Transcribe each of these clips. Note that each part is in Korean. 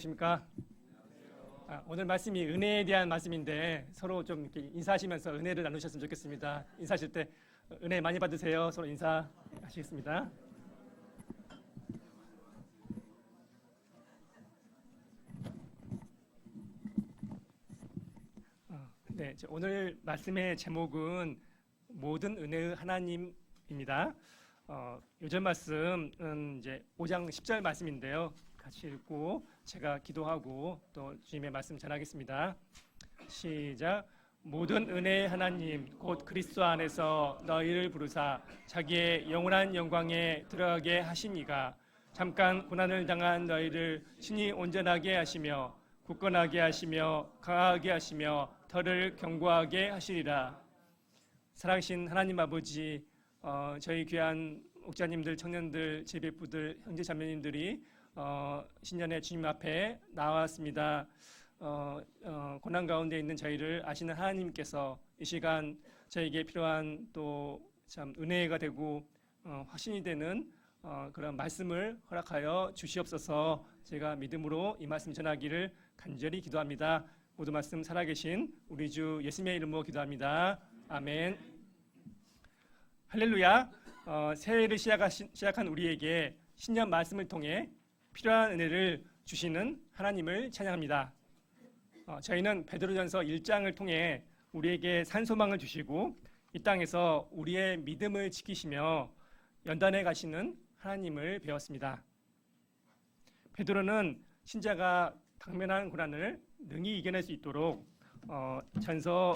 안녕하십니까? 아, 오늘 말씀이 은혜에 대한 말씀인데 서로 좀 이렇게 인사하시면서 은혜를 나누셨으면 좋겠습니다. 인사하실 때 은혜 많이 받으세요. 서로 인사하시겠습니다. 어, 네, 저 오늘 말씀의 제목은 모든 은혜의 하나님입니다. 어, 요즘 말씀은 이제 5장 10절 말씀인데요. 같이 읽고 제가 기도하고 또 주님의 말씀 전하겠습니다. 시작. 모든 은혜의 하나님 곧 그리스도 안에서 너희를 부르사 자기의 영원한 영광에 들어가게 하시니가 잠깐 고난을 당한 너희를 신이 온전하게 하시며 굳건하게 하시며 강하게 하시며 덜을 견고하게 하시리라. 살아계신 하나님 아버지 어, 저희 귀한 목자님들, 청년들, 제배부들, 형제 자매님들이 어, 신년에 주님 앞에 나왔습니다. 어, 어, 고난 가운데 있는 저희를 아시는 하나님께서 이 시간 저에게 필요한 또 참 은혜가 되고 어, 확신이 되는 어, 그런 말씀을 허락하여 주시옵소서. 제가 믿음으로 이 말씀 전하기를 간절히 기도합니다. 모든 말씀 살아계신 우리 주 예수님의 이름으로 기도합니다. 아멘. 할렐루야. 어, 새해를 시작하신, 시작한 우리에게 신년 말씀을 통해 필요한 은혜를 주시는 하나님을 찬양합니다. 어, 저희는 베드로전서 1장을 통해 우리에게 산소망을 주시고 이 땅에서 우리의 믿음을 지키시며 연단해 가시는 하나님을 배웠습니다. 베드로는 신자가 당면한 고난을 능히 이겨낼 수 있도록 어, 전서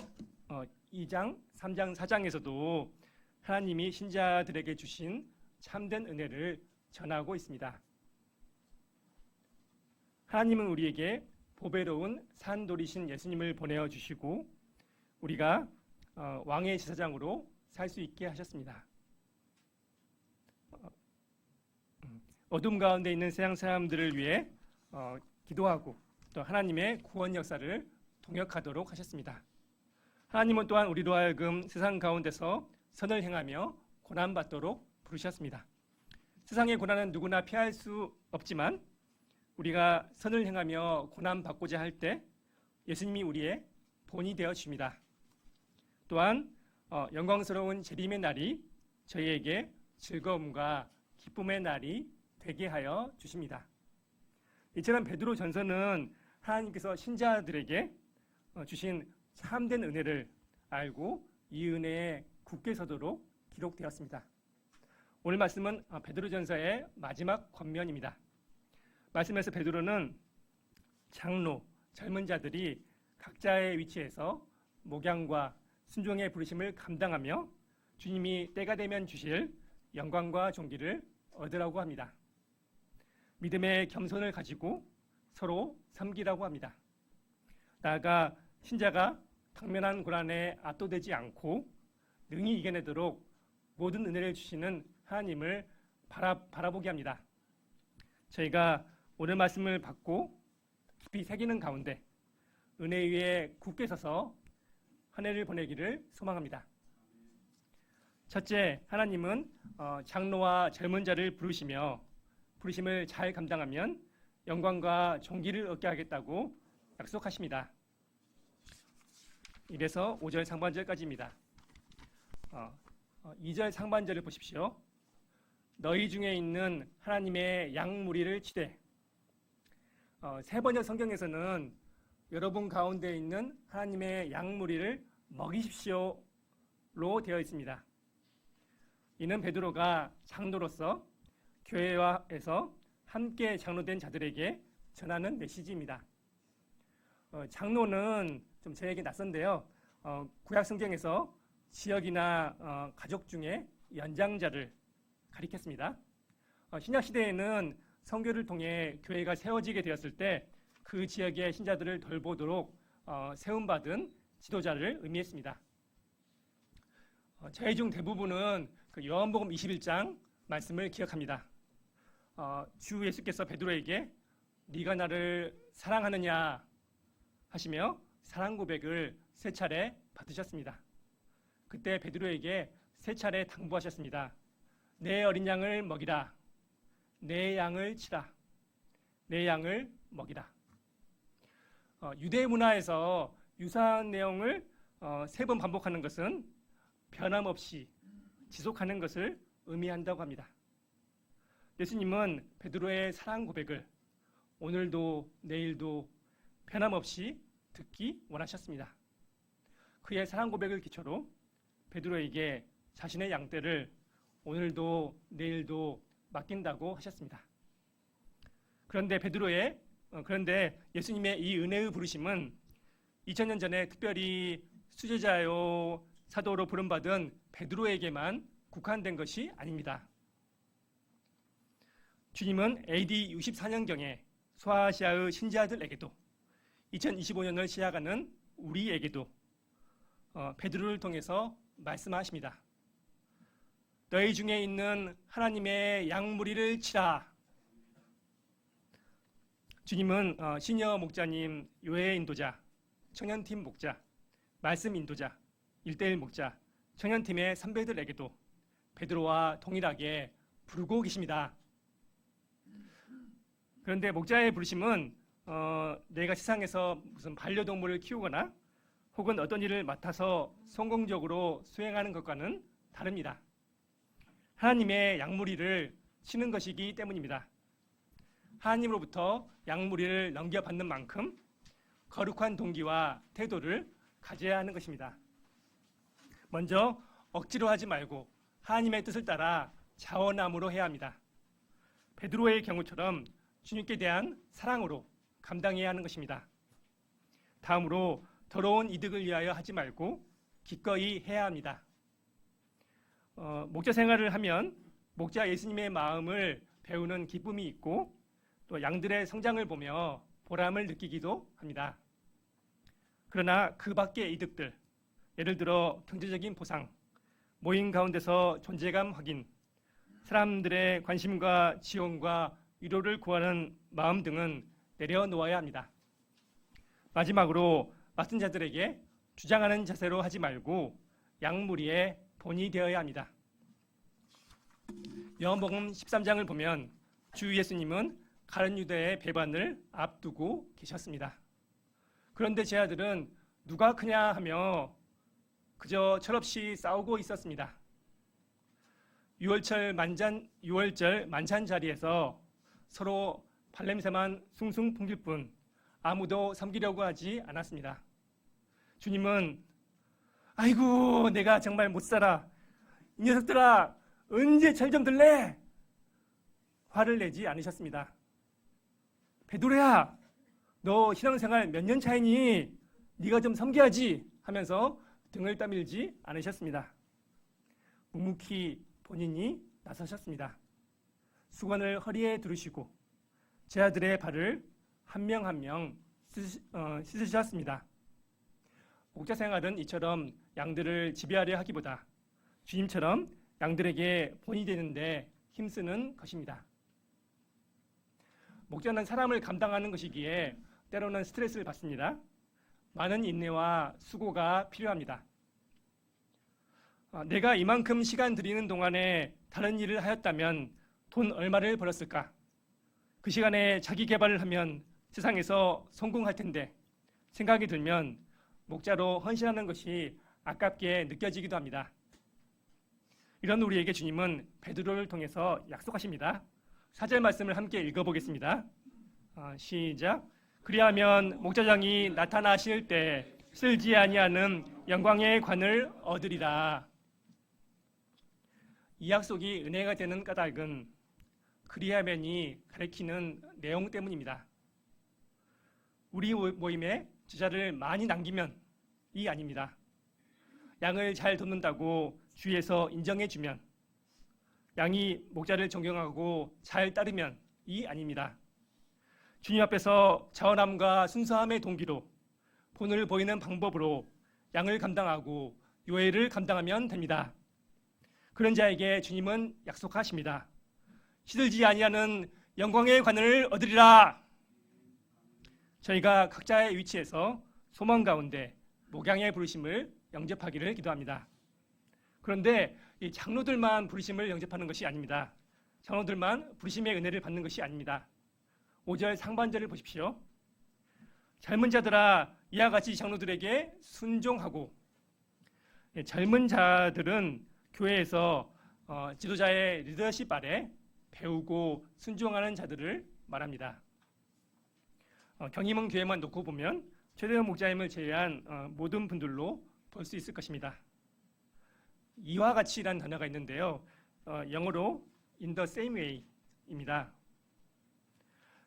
어, 2장, 3장, 4장에서도 하나님이 신자들에게 주신 참된 은혜를 전하고 있습니다. 하나님은 우리에게 보배로운 산돌이신 예수님을 보내어 주시고 우리가 어, 왕의 제사장으로 살 수 있게 하셨습니다. 어, 음, 어둠 가운데 있는 세상 사람들을 위해 어, 기도하고 또 하나님의 구원 역사를 동역하도록 하셨습니다. 하나님은 또한 우리로 하여금 세상 가운데서 선을 행하며 고난받도록 부르셨습니다. 세상의 고난은 누구나 피할 수 없지만 우리가 선을 행하며 고난 받고자 할 때 예수님이 우리의 본이 되어 줍니다. 또한 어, 영광스러운 재림의 날이 저희에게 즐거움과 기쁨의 날이 되게 하여 주십니다. 이처럼 베드로 전서는 하나님께서 신자들에게 어, 주신 참된 은혜를 알고 이 은혜에 굳게 서도록 기록되었습니다. 오늘 말씀은 어, 베드로 전서의 마지막 권면입니다. 말씀에서 베드로는 장로, 젊은 자들이 각자의 위치에서 목양과 순종의 부르심을 감당하며 주님이 때가 되면 주실 영광과 존귀를 얻으라고 합니다. 믿음의 겸손을 가지고 서로 섬기라고 합니다. 나아가 신자가 당면한 고난에 압도되지 않고 능히 이겨내도록 모든 은혜를 주시는 하나님을 바라, 바라보게 합니다. 저희가 오늘 말씀을 받고 깊이 새기는 가운데 은혜 위에 굳게 서서 한 해를 보내기를 소망합니다. 첫째, 하나님은 어, 장로와 젊은 자를 부르시며 부르심을 잘 감당하면 영광과 존귀를 얻게 하겠다고 약속하십니다. 이래서 5절 상반절까지입니다. 어, 어, 2절 상반절을 보십시오. 너희 중에 있는 하나님의 양무리를 치되 어, 세 번역 성경에서는 여러분 가운데 있는 하나님의 양무리를 먹이십시오로 되어 있습니다. 이는 베드로가 장로로서 교회와에서 함께 장로된 자들에게 전하는 메시지입니다. 어, 장로는 좀 저에게 낯선데요. 어, 구약 성경에서 지역이나 어, 가족 중에 연장자를 가리켰습니다. 어, 신약 시대에는 성교를 통해 교회가 세워지게 되었을 때 그 지역의 신자들을 돌보도록 어, 세움받은 지도자를 의미했습니다. 어, 저희 중 대부분은 그 요한복음 21장 말씀을 기억합니다. 어, 주 예수께서 베드로에게 네가 나를 사랑하느냐 하시며 사랑 고백을 세 차례 받으셨습니다. 그때 베드로에게 세 차례 당부하셨습니다. 내 어린 양을 먹이라. 내 양을 치라. 내 양을 먹이라. 어, 유대 문화에서 유사한 내용을 어, 세번 반복하는 것은 변함없이 지속하는 것을 의미한다고 합니다. 예수님은 베드로의 사랑 고백을 오늘도 내일도 변함없이 듣기 원하셨습니다. 그의 사랑 고백을 기초로 베드로에게 자신의 양떼를 오늘도 내일도 맡긴다고 하셨습니다. 그런데 베드로의 어, 그런데 예수님의 이 은혜의 부르심은 2000년 전에 특별히 수제자요 사도로 부름받은 베드로에게만 국한된 것이 아닙니다. 주님은 AD 64년경에 소아시아의 신자들에게도 2025년을 시작하는 우리에게도 어, 베드로를 통해서 말씀하십니다. 너희 중에 있는 하나님의 양무리를 치라. 주님은 어, 시니어 목자님, 요해 인도자, 청년팀 목자, 말씀 인도자, 일대일 목자, 청년팀의 선배들에게도 베드로와 동일하게 부르고 계십니다. 그런데 목자의 부르심은 어, 내가 세상에서 무슨 반려동물을 키우거나 혹은 어떤 일을 맡아서 성공적으로 수행하는 것과는 다릅니다. 하나님의 양무리를 치는 것이기 때문입니다. 하나님으로부터 양무리를 넘겨받는 만큼 거룩한 동기와 태도를 가져야 하는 것입니다. 먼저 억지로 하지 말고 하나님의 뜻을 따라 자원함으로 해야 합니다. 베드로의 경우처럼 주님께 대한 사랑으로 감당해야 하는 것입니다. 다음으로 더러운 이득을 위하여 하지 말고 기꺼이 해야 합니다. 어, 목자 생활을 하면 목자 예수님의 마음을 배우는 기쁨이 있고 또 양들의 성장을 보며 보람을 느끼기도 합니다. 그러나 그 밖의 이득들, 예를 들어 경제적인 보상, 모임 가운데서 존재감 확인, 사람들의 관심과 지원과 위로를 구하는 마음 등은 내려놓아야 합니다. 마지막으로 맡은 자들에게 주장하는 자세로 하지 말고 양무리의 본이 되어야 합니다. 요한복음 13장을 보면 주 예수님은 가른 유대의 배반을 앞두고 계셨습니다. 그런데 제 아들은 누가 크냐 하며 그저 철없이 싸우고 있었습니다. 6월절 만찬 6월절 만찬 자리에서 서로 발냄새만 숭숭 풍길 뿐 아무도 섬기려고 하지 않았습니다. 주님은 아이고 내가 정말 못 살아 이 녀석들아 언제 철 좀 들래? 화를 내지 않으셨습니다. 베드로야 너 신앙생활 몇 년 차이니? 네가 좀 섬겨야지 하면서 등을 떠밀지 않으셨습니다. 묵묵히 본인이 나서셨습니다. 수건을 허리에 두르시고 제 아들의 발을 한 명 한명 어, 씻으셨습니다. 목자 생활은 이처럼 양들을 지배하려 하기보다 주님처럼 양들에게 본이 되는데 힘쓰는 것입니다. 목자는 사람을 감당하는 것이기에 때로는 스트레스를 받습니다. 많은 인내와 수고가 필요합니다. 아, 내가 이만큼 시간 들이는 동안에 다른 일을 하였다면 돈 얼마를 벌었을까? 그 시간에 자기 개발을 하면 세상에서 성공할 텐데 생각이 들면 목자로 헌신하는 것이 아깝게 느껴지기도 합니다. 이런 우리에게 주님은 베드로를 통해서 약속하십니다. 사절 말씀을 함께 읽어보겠습니다. 어, 시작. 그리하면 목자장이 나타나실 때 쓸지 아니하는 영광의 관을 얻으리라. 이 약속이 은혜가 되는 까닭은 그리하면이 가리키는 내용 때문입니다. 우리 모임에 제자를 많이 남기면 이 아닙니다. 양을 잘 돕는다고 주위에서 인정해 주면 양이 목자를 존경하고 잘 따르면 이 아닙니다. 주님 앞에서 자원함과 순수함의 동기로 본을 보이는 방법으로 양을 감당하고 요해를 감당하면 됩니다. 그런 자에게 주님은 약속하십니다. 시들지 아니하는 영광의 관을 얻으리라. 저희가 각자의 위치에서 소망 가운데 목양의 부르심을 영접하기를 기도합니다. 그런데 이 장로들만 부르심을 영접하는 것이 아닙니다. 장로들만 부르심의 은혜를 받는 것이 아닙니다. 5절 상반절을 보십시오. 젊은 자들아 이와 같이 장로들에게 순종하고 예, 젊은 자들은 교회에서 어, 지도자의 리더십 아래 배우고 순종하는 자들을 말합니다. 어, 경임은 교회만 놓고 보면 최대현 목자님을 제외한 어, 모든 분들로 볼 수 있을 것입니다. 이와 같이라는 단어가 있는데요. 어, 영어로 in the same way입니다.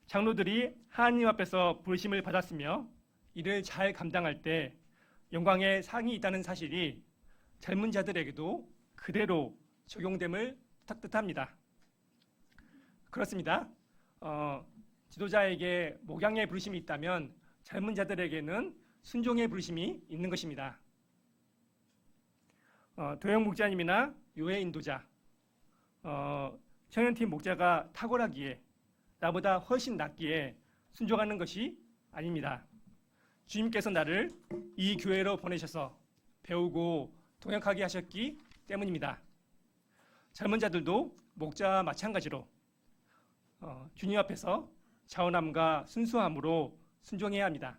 장로들이 하나님 앞에서 부르심을 받았으며 이를 잘 감당할 때 영광의 상이 있다는 사실이 젊은 자들에게도 그대로 적용됨을 뜻합니다. 그렇습니다. 어, 지도자에게 목양의 부르심이 있다면 젊은 자들에게는 순종의 부르심이 있는 것입니다. 어, 도영 목자님이나 요해 인도자, 어, 청년팀 목자가 탁월하기에 나보다 훨씬 낫기에 순종하는 것이 아닙니다. 주님께서 나를 이 교회로 보내셔서 배우고 동역하게 하셨기 때문입니다. 젊은 자들도 목자와 마찬가지로 어, 주님 앞에서 자원함과 순수함으로 순종해야 합니다.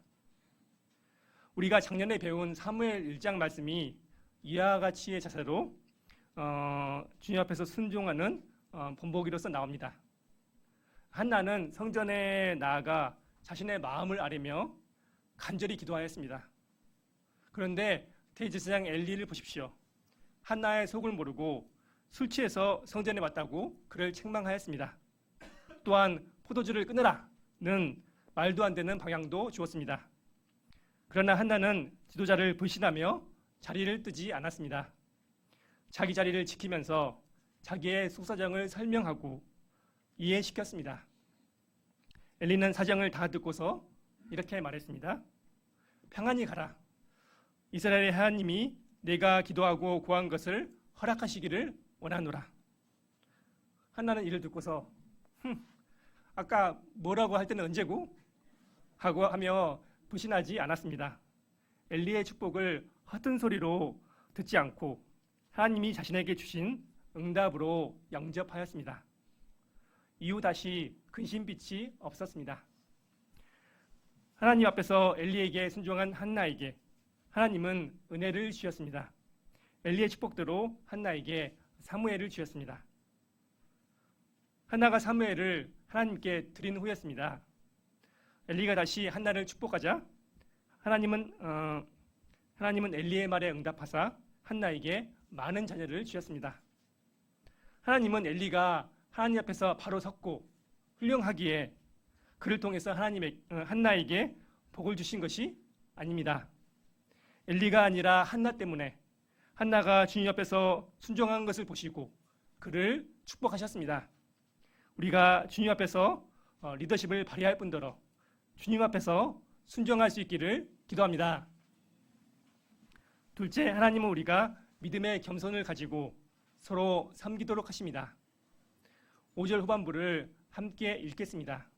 우리가 작년에 배운 사무엘 1장 말씀이 이와 같이의 자세로 어, 주님 앞에서 순종하는 어, 본보기로서 나옵니다. 한나는 성전에 나아가 자신의 마음을 아뢰며 간절히 기도하였습니다. 그런데 대제사장 엘리를 보십시오. 한나의 속을 모르고 술 취해서 성전에 왔다고 그를 책망하였습니다. 또한 포도주를 끊으라는 말도 안 되는 방향도 주었습니다. 그러나 한나는 지도자를 불신하며 자리를 뜨지 않았습니다. 자기 자리를 지키면서 자기의 속사정을 설명하고 이해시켰습니다. 엘리는 사정을 다 듣고서 이렇게 말했습니다. 평안히 가라. 이스라엘의 하나님이 내가 기도하고 구한 것을 허락하시기를 원하노라. 한나는 이를 듣고서 흠, 아까 뭐라고 할 때는 언제고? 하고 하며 불신하지 않았습니다. 엘리의 축복을 허튼 소리로 듣지 않고 하나님이 자신에게 주신 응답으로 영접하였습니다. 이후 다시 근심빛이 없었습니다. 하나님 앞에서 엘리에게 순종한 한나에게 하나님은 은혜를 주셨습니다. 엘리의 축복대로 한나에게 사무엘을 주셨습니다. 한나가 사무엘을 하나님께 드린 후였습니다. 엘리가 다시 한나를 축복하자 하나님은 어, 하나님은 엘리의 말에 응답하사 한나에게 많은 자녀를 주셨습니다. 하나님은 엘리가 하나님 앞에서 바로 섰고 훌륭하기에 그를 통해서 하나님의 어, 한나에게 복을 주신 것이 아닙니다. 엘리가 아니라 한나 때문에 한나가 주님 앞에서 순종한 것을 보시고 그를 축복하셨습니다. 우리가 주님 앞에서 어, 리더십을 발휘할 뿐더러 주님 앞에서 순종할 수 있기를 기도합니다. 둘째, 하나님은 우리가 믿음의 겸손을 가지고 서로 섬기도록 하십니다. 5절 후반부를 함께 읽겠습니다.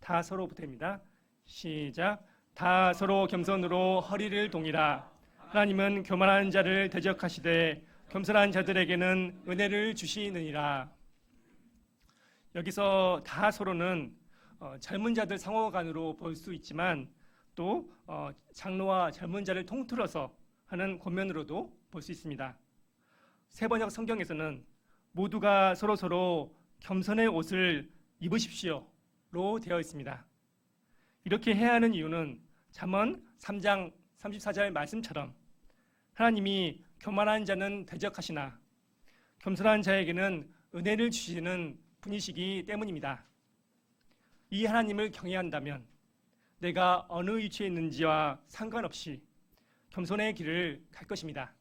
다 서로 부터입니다. 시작. 다 서로 겸손으로 허리를 동이라. 하나님은 교만한 자를 대적하시되 겸손한 자들에게는 은혜를 주시느니라. 여기서 다 서로는 어, 젊은 자들 상호간으로 볼 수 있지만 또 어, 장로와 젊은 자를 통틀어서 하는 권면으로도 볼 수 있습니다. 세번역 성경에서는 모두가 서로 서로 겸손의 옷을 입으십시오로 되어 있습니다. 이렇게 해야 하는 이유는 잠언 3장 34절 말씀처럼 하나님이 교만한 자는 대적하시나 겸손한 자에게는 은혜를 주시는 분이시기 때문입니다. 이 하나님을 경외한다면 내가 어느 위치에 있는지와 상관없이 겸손의 길을 갈 것입니다.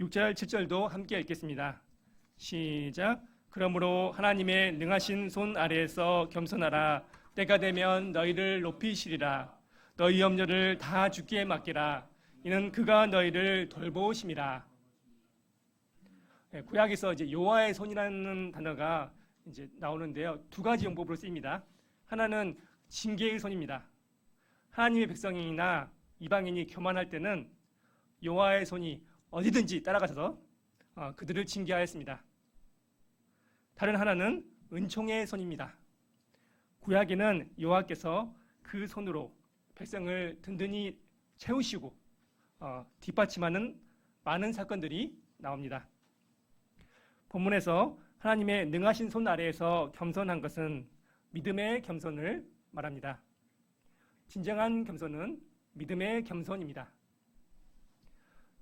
6절, 7절도 함께 읽겠습니다. 시작. 그러므로 하나님의 능하신 손 아래에서 겸손하라. 때가 되면 너희를 높이시리라. 너희 염려를 다 주께 맡기라. 이는 그가 너희를 돌보심이라. 네, 구약에서 이제 여호와의 손이라는 단어가 이제 나오는데요. 두 가지 용법으로 쓰입니다. 하나는 징계의 손입니다. 하나님의 백성이나 이방인이 교만할 때는 여호와의 손이 어디든지 따라가셔서 어, 그들을 징계하였습니다. 다른 하나는 은총의 손입니다. 구약에는 여호와께서 그 손으로 백성을 든든히 채우시고 어, 뒷받침하는 많은 사건들이 나옵니다. 본문에서 하나님의 능하신 손 아래에서 겸손한 것은 믿음의 겸손을 말합니다. 진정한 겸손은 믿음의 겸손입니다.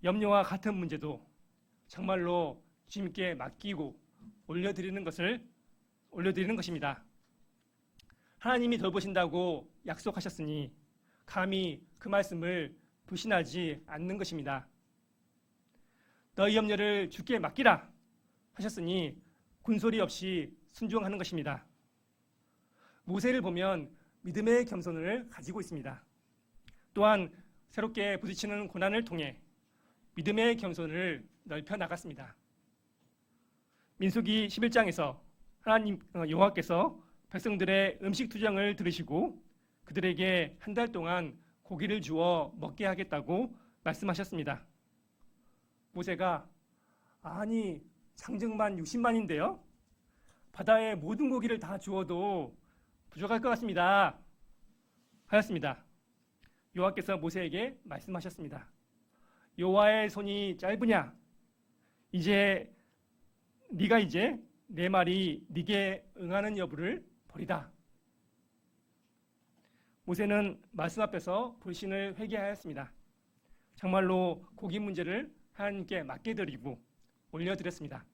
염려와 같은 문제도 정말로 주님께 맡기고 올려드리는 것을 올려드리는 것입니다. 하나님이 돌보신다고 약속하셨으니 감히 그 말씀을 불신하지 않는 것입니다. 너희 염려를 주께 맡기라 하셨으니 군소리 없이 순종하는 것입니다. 모세를 보면 믿음의 겸손을 가지고 있습니다. 또한 새롭게 부딪히는 고난을 통해 믿음의 겸손을 넓혀 나갔습니다. 민수기 11장에서 하나님 어, 여호와께서 백성들의 음식 투정을 들으시고 그들에게 한 달 동안 고기를 주어 먹게 하겠다고 말씀하셨습니다. 모세가 아니 상정만 60만인데요. 바다에 모든 고기를 다 주어도 부족할 것 같습니다. 하였습니다. 여호와께서 모세에게 말씀하셨습니다. 여호와의 손이 짧으냐? 이제 네가 이제 내 말이 네게 응하는 여부를 버리다. 모세는 말씀 앞에서 불신을 회개하였습니다. 정말로 고기 문제를 하나님께 맡게 드리고 올려드렸습니다.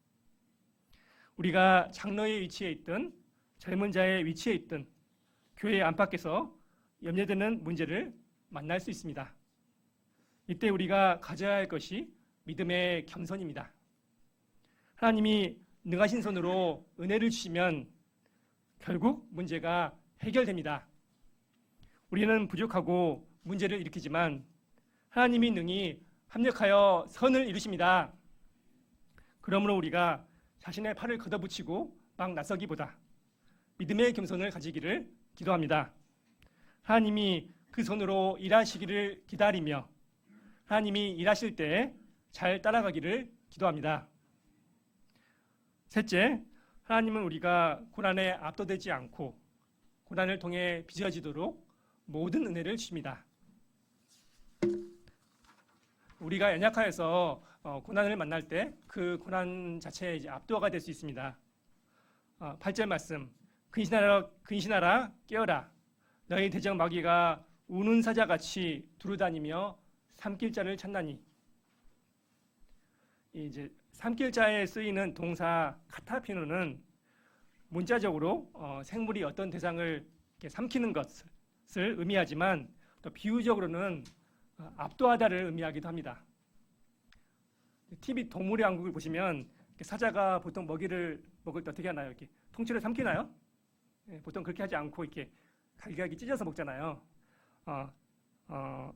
우리가 장로의 위치에 있든 젊은 자의 위치에 있든 교회 안팎에서 염려되는 문제를 만날 수 있습니다. 이때 우리가 가져야 할 것이 믿음의 겸손입니다. 하나님이 능하신 손으로 은혜를 주시면 결국 문제가 해결됩니다. 우리는 부족하고 문제를 일으키지만 하나님이 능히 합력하여 선을 이루십니다. 그러므로 우리가 자신의 팔을 걷어붙이고 막 나서기보다 믿음의 겸손을 가지기를 기도합니다. 하나님이 그 손으로 일하시기를 기다리며 하나님이 일하실 때 잘 따라가기를 기도합니다. 셋째, 하나님은 우리가 고난에 압도되지 않고 고난을 통해 빚어지도록 모든 은혜를 주십니다. 우리가 연약하여서 어, 고난을 만날 때 그 고난 자체에 이제 압도가 될 수 있습니다. 어, 8절 말씀 근신하라 근신하라 깨어라 너희 대적 마귀가 우는 사자같이 두루다니며 삼킬 자를 찾나니 이제 삼킬 자에 쓰이는 동사 카타피노는 문자적으로 어, 생물이 어떤 대상을 삼키는 것을 의미하지만 또 비유적으로는 어, 압도하다를 의미하기도 합니다. TV 동물의 왕국을 보시면 사자가 보통 먹이를 먹을 때 어떻게 하나요? 이렇게 통째로 삼키나요? 예, 보통 그렇게 하지 않고 이렇게 갈기갈기 찢어서 먹잖아요. 어, 어,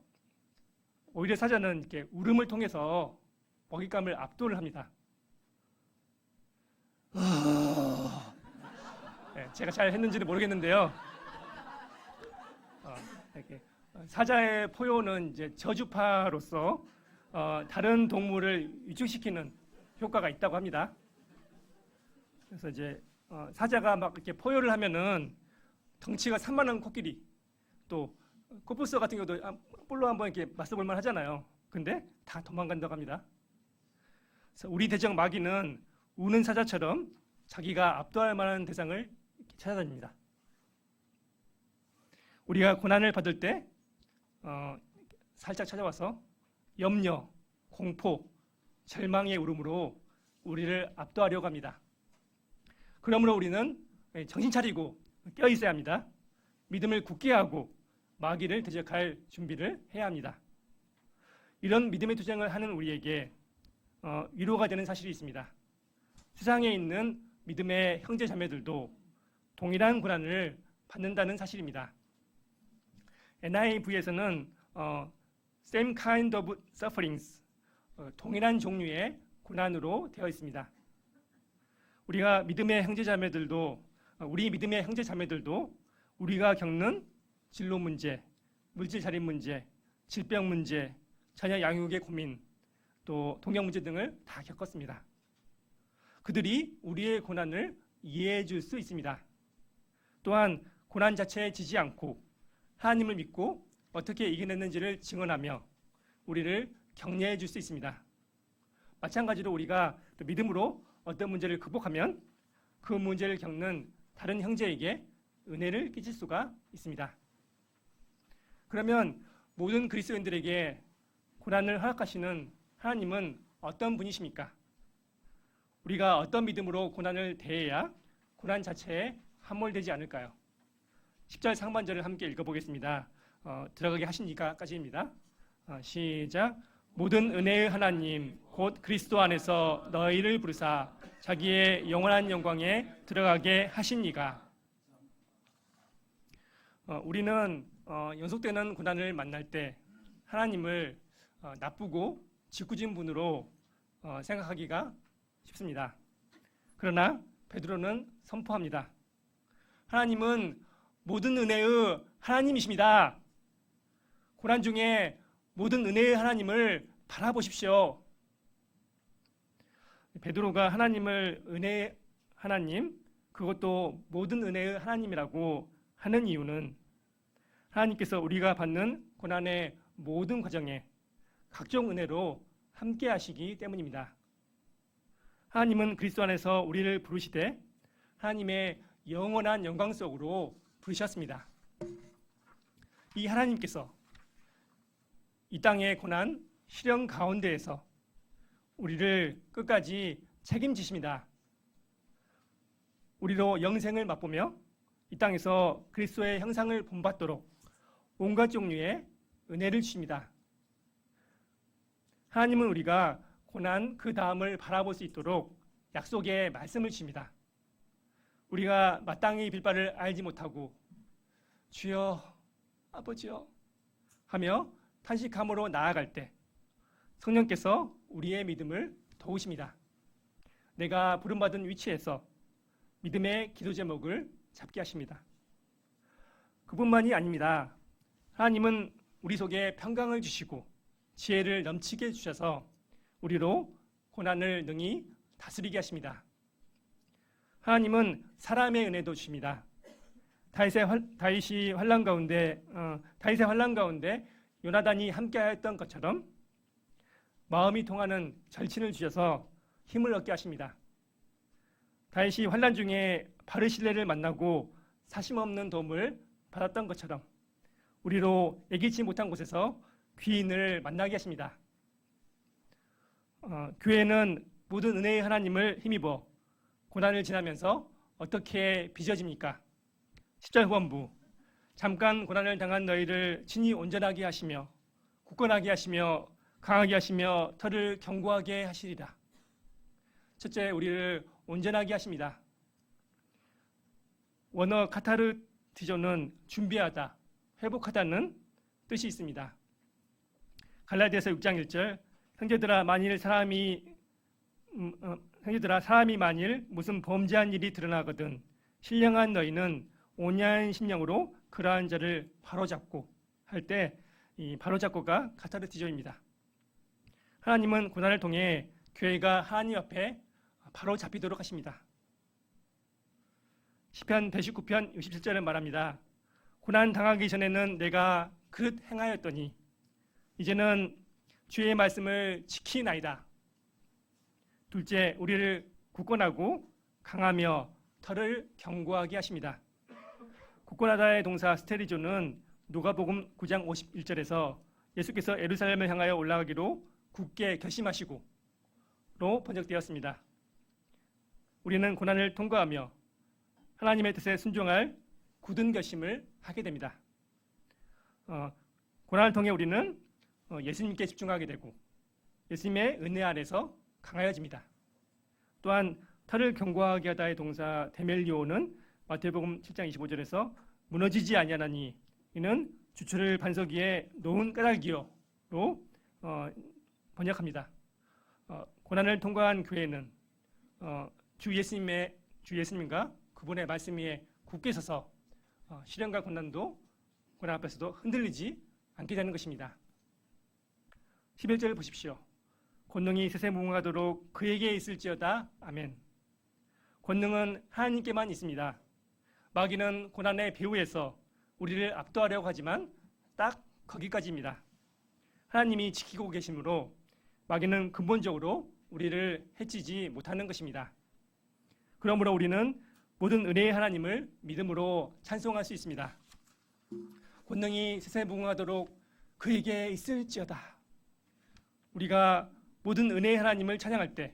오히려 사자는 이렇게 울음을 통해서 먹잇감을 압도를 합니다. 예, 제가 잘 했는지는 모르겠는데요. 어, 이렇게 사자의 포효는 이제 저주파로서 어, 다른 동물을 위축시키는 효과가 있다고 합니다. 그래서 이제 어, 사자가 막 이렇게 포효를 하면은 덩치가 산만한 코끼리 또 코뿔소 같은 경우도 아, 볼로 한번 이렇게 맞서볼 만 하잖아요. 근데 다 도망간다고 합니다. 그래서 우리 대적 마귀는 우는 사자처럼 자기가 압도할 만한 대상을 찾아다닙니다. 우리가 고난을 받을 때 어, 살짝 찾아와서 염려, 공포, 절망의 울음으로 우리를 압도하려고 합니다. 그러므로 우리는 정신 차리고 깨어 있어야 합니다. 믿음을 굳게 하고 마귀를 대적할 준비를 해야 합니다. 이런 믿음의 투쟁을 하는 우리에게 어, 위로가 되는 사실이 있습니다. 세상에 있는 믿음의 형제 자매들도 동일한 고난을 받는다는 사실입니다. NIV에서는 어, same kind of sufferings 어, 동일한 종류의 고난으로 되어 있습니다. 우리가 믿음의 형제 자매들도 어, 우리 믿음의 형제 자매들도 우리가 겪는 진로 문제, 물질 자립 문제, 질병 문제, 자녀 양육의 고민, 또 동양 문제 등을 다 겪었습니다. 그들이 우리의 고난을 이해해 줄 수 있습니다. 또한 고난 자체에 지지 않고 하나님을 믿고 어떻게 이겨냈는지를 증언하며 우리를 격려해 줄 수 있습니다. 마찬가지로 우리가 또 믿음으로 어떤 문제를 극복하면 그 문제를 겪는 다른 형제에게 은혜를 끼칠 수가 있습니다. 그러면 모든 그리스도인들에게 고난을 허락하시는 하나님은 어떤 분이십니까? 우리가 어떤 믿음으로 고난을 대해야 고난 자체에 함몰되지 않을까요? 10절 상반절을 함께 읽어보겠습니다. 어, 들어가게 하시니까까지입니다. 어, 시작. 모든 은혜의 하나님 곧 그리스도 안에서 너희를 부르사 자기의 영원한 영광에 들어가게 하시니가. 어, 우리는 어, 연속되는 고난을 만날 때 하나님을 어, 나쁘고 짓궂은 분으로 어, 생각하기가 쉽습니다. 그러나 베드로는 선포합니다. 하나님은 모든 은혜의 하나님이십니다. 고난 중에 모든 은혜의 하나님을 바라보십시오. 베드로가 하나님을 은혜 하나님 그것도 모든 은혜의 하나님이라고 하는 이유는 하나님께서 우리가 받는 고난의 모든 과정에 각종 은혜로 함께 하시기 때문입니다. 하나님은 그리스도 안에서 우리를 부르시되 하나님의 영원한 영광 속으로 부르셨습니다. 이 하나님께서 이 땅의 고난 시련 가운데에서 우리를 끝까지 책임지십니다. 우리로 영생을 맛보며 이 땅에서 그리스도의 형상을 본받도록 온갖 종류의 은혜를 주십니다. 하나님은 우리가 고난 그 다음을 바라볼 수 있도록 약속의 말씀을 주십니다. 우리가 마땅히 빌 바를 알지 못하고 주여 아버지여 하며 탄식함으로 나아갈 때 성령께서 우리의 믿음을 도우십니다. 내가 부름받은 위치에서 믿음의 기도 제목을 잡게 하십니다. 그뿐만이 아닙니다. 하나님은 우리 속에 평강을 주시고 지혜를 넘치게 주셔서 우리로 고난을 능히 다스리게 하십니다. 하나님은 사람의 은혜도 주십니다. 다윗의, 활, 다윗이 환란 가운데 어, 다윗의 환란 가운데 요나단이 함께하였던 것처럼 마음이 통하는 절친을 주셔서 힘을 얻게 하십니다. 다윗이 환란 중에 바르실레를 만나고 사심 없는 도움을 받았던 것처럼 우리로 예기치 못한 곳에서 귀인을 만나게 하십니다. 어, 교회는 모든 은혜의 하나님을 힘입어 고난을 지나면서 어떻게 빚어집니까? 10절 후원부 잠깐 고난을 당한 너희를 친히 온전하게 하시며 굳건하게 하시며 강하게 하시며 털을 견고하게 하시리라. 첫째 우리를 온전하게 하십니다. 원어 카타르티조는 준비하다, 회복하다는 뜻이 있습니다. 갈라디아서 6장 1절 형제들아 만일 사람이 음, 어, 형제들아 사람이 만일 무슨 범죄한 일이 드러나거든 신령한 너희는 온유한 심령으로 그러한 자를 바로잡고 할 때 이 바로잡고가 카타르티조입니다. 하나님은 고난을 통해 교회가 하나님 앞에 바로 잡히도록 하십니다. 시편 119편 67절에 말합니다. 고난 당하기 전에는 내가 그릇 행하였더니 이제는 주의 말씀을 지키나이다. 둘째, 우리를 굳건하고 강하며 털을 견고하게 하십니다. 굳건하다의 동사 스테리조는 누가복음 9장 51절에서 예수께서 예루살렘을 향하여 올라가기로 굳게 결심하시고로 번역되었습니다. 우리는 고난을 통과하며 하나님의 뜻에 순종할 굳은 결심을 하게 됩니다. 어, 고난을 통해 우리는 어, 예수님께 집중하게 되고 예수님의 은혜 아래서 강하여집니다. 또한 털을 견고하게 하다의 동사 데멜리오는 마태복음 7장 25절에서 무너지지 아니하나니 이는 주철을 반석 위에 놓은 까닭이요로 어, 번역합니다. 어, 고난을 통과한 교회는 어, 주 예수님의 주 예수님과 그분의 말씀 위에 굳게 서서 어, 시련과 고난도 고난 앞에서도 흔들리지 않게 되는 것입니다. 11절을 보십시오. 권능이 세세 무궁하도록 그에게 있을지어다. 아멘. 권능은 하나님께만 있습니다. 마귀는 고난의 배후에서 우리를 압도하려고 하지만 딱 거기까지입니다. 하나님이 지키고 계시므로 마귀는 근본적으로 우리를 해치지 못하는 것입니다. 그러므로 우리는 모든 은혜의 하나님을 믿음으로 찬송할 수 있습니다. 권능이 세세무궁하도록 그에게 있을지어다. 우리가 모든 은혜의 하나님을 찬양할 때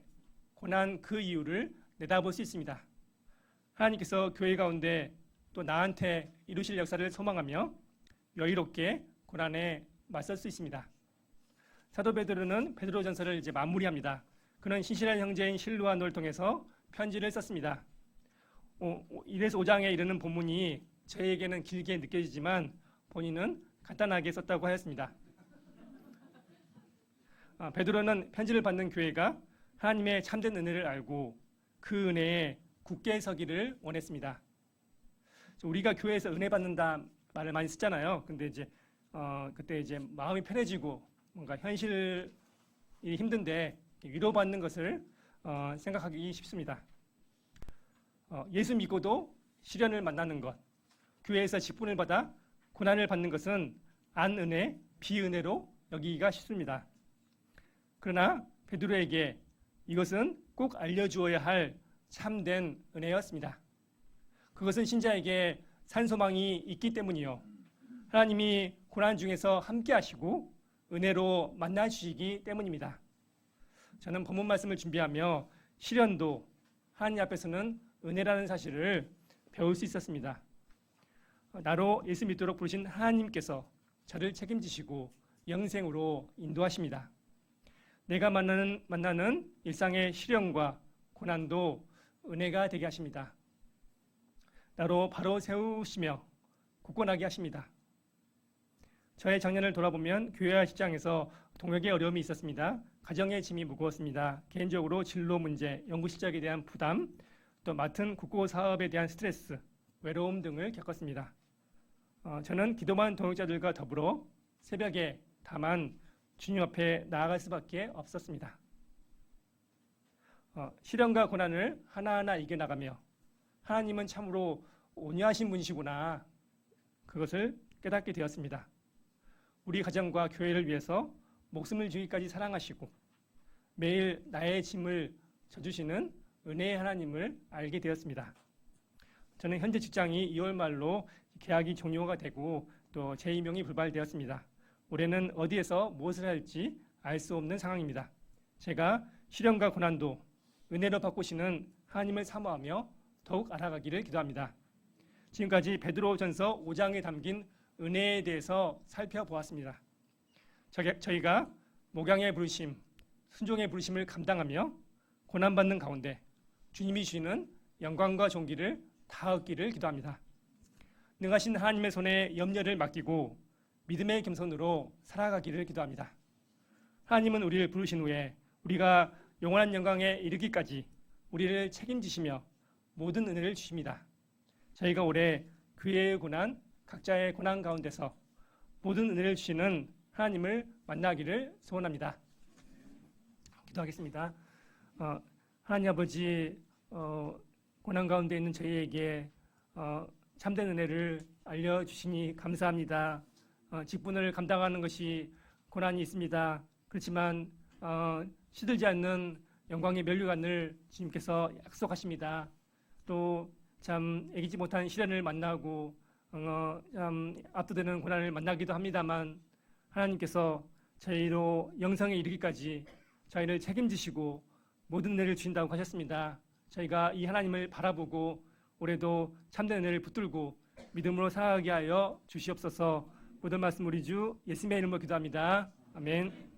고난 그 이유를 내다볼 수 있습니다. 하나님께서 교회 가운데 또 나한테 이루실 역사를 소망하며 여유롭게 고난에 맞설 수 있습니다. 사도 베드로는 베드로 전서를 이제 마무리합니다. 그는 신실한 형제인 실루와 노를 통해서 편지를 썼습니다. 어, 1에서 5장에 이르는 본문이 저에게는 길게 느껴지지만 본인은 간단하게 썼다고 하였습니다. 아, 베드로는 편지를 받는 교회가 하나님의 참된 은혜를 알고 그 은혜에 굳게 서기를 원했습니다. 우리가 교회에서 은혜 받는다 말을 많이 쓰잖아요. 근데 이제 어, 그때 이제 마음이 편해지고 뭔가 현실이 힘든데 위로받는 것을 어, 생각하기 쉽습니다. 어, 예수 믿고도 시련을 만나는 것, 교회에서 직분을 받아 고난을 받는 것은 안 은혜, 비은혜로 여기기가 쉽습니다. 그러나 베드로에게 이것은 꼭 알려주어야 할 참된 은혜였습니다. 그것은 신자에게 산소망이 있기 때문이요. 하나님이 고난 중에서 함께 하시고 은혜로 만나 주시기 때문입니다. 저는 본문 말씀을 준비하며 시련도 하나님 앞에서는 은혜라는 사실을 배울 수 있었습니다. 나로 예수 믿도록 부르신 하나님께서 저를 책임지시고 영생으로 인도하십니다. 내가 만나는, 만나는 일상의 시련과 고난도 은혜가 되게 하십니다. 나로 바로 세우시며 굳건하게 하십니다. 저의 작년을 돌아보면 교회와 직장에서 동역의 어려움이 있었습니다. 가정의 짐이 무거웠습니다. 개인적으로 진로 문제, 연구 실적에 대한 부담, 또 맡은 국고 사업에 대한 스트레스, 외로움 등을 겪었습니다. 어, 저는 기도만 동역자들과 더불어 새벽에 다만 주님 앞에 나아갈 수밖에 없었습니다. 어, 시련과 고난을 하나하나 이겨나가며 하나님은 참으로 온유하신 분이시구나 그것을 깨닫게 되었습니다. 우리 가정과 교회를 위해서 목숨을 주기까지 사랑하시고 매일 나의 짐을 져주시는 은혜의 하나님을 알게 되었습니다. 저는 현재 직장이 2월 말로 계약이 종료가 되고 또 재임용이 불발되었습니다. 올해는 어디에서 무엇을 할지 알 수 없는 상황입니다. 제가 시련과 고난도 은혜로 바꾸시는 하나님을 사모하며 더욱 알아가기를 기도합니다. 지금까지 베드로전서 5장에 담긴 은혜에 대해서 살펴보았습니다. 저희가 목양의 부르심, 순종의 부르심을 감당하며 고난받는 가운데 주님이 주시는 영광과 존귀를 다 얻기를 기도합니다. 능하신 하나님의 손에 염려를 맡기고 믿음의 겸손으로 살아가기를 기도합니다. 하나님은 우리를 부르신 후에 우리가 영원한 영광에 이르기까지 우리를 책임지시며 모든 은혜를 주십니다. 저희가 올해 교회의 고난, 각자의 고난 가운데서 모든 은혜를 주시는 하나님을 만나기를 소원합니다. 기도하겠습니다. 어, 하나님 아버지 어, 고난 가운데 있는 저희에게 어, 참된 은혜를 알려주시니 감사합니다. 어, 직분을 감당하는 것이 고난이 있습니다. 그렇지만 어, 시들지 않는 영광의 면류관을 주님께서 약속하십니다. 또 참 애기지 못한 시련을 만나고 어, 참 압도되는 고난을 만나기도 합니다만 하나님께서 저희로 영성에 이르기까지 저희를 책임지시고 모든 은혜를 주신다고 하셨습니다. 저희가 이 하나님을 바라보고 올해도 참된 은혜를 붙들고 믿음으로 살아가게 하여 주시옵소서. 모든 말씀 우리 주 예수님의 이름으로 기도합니다. 아멘.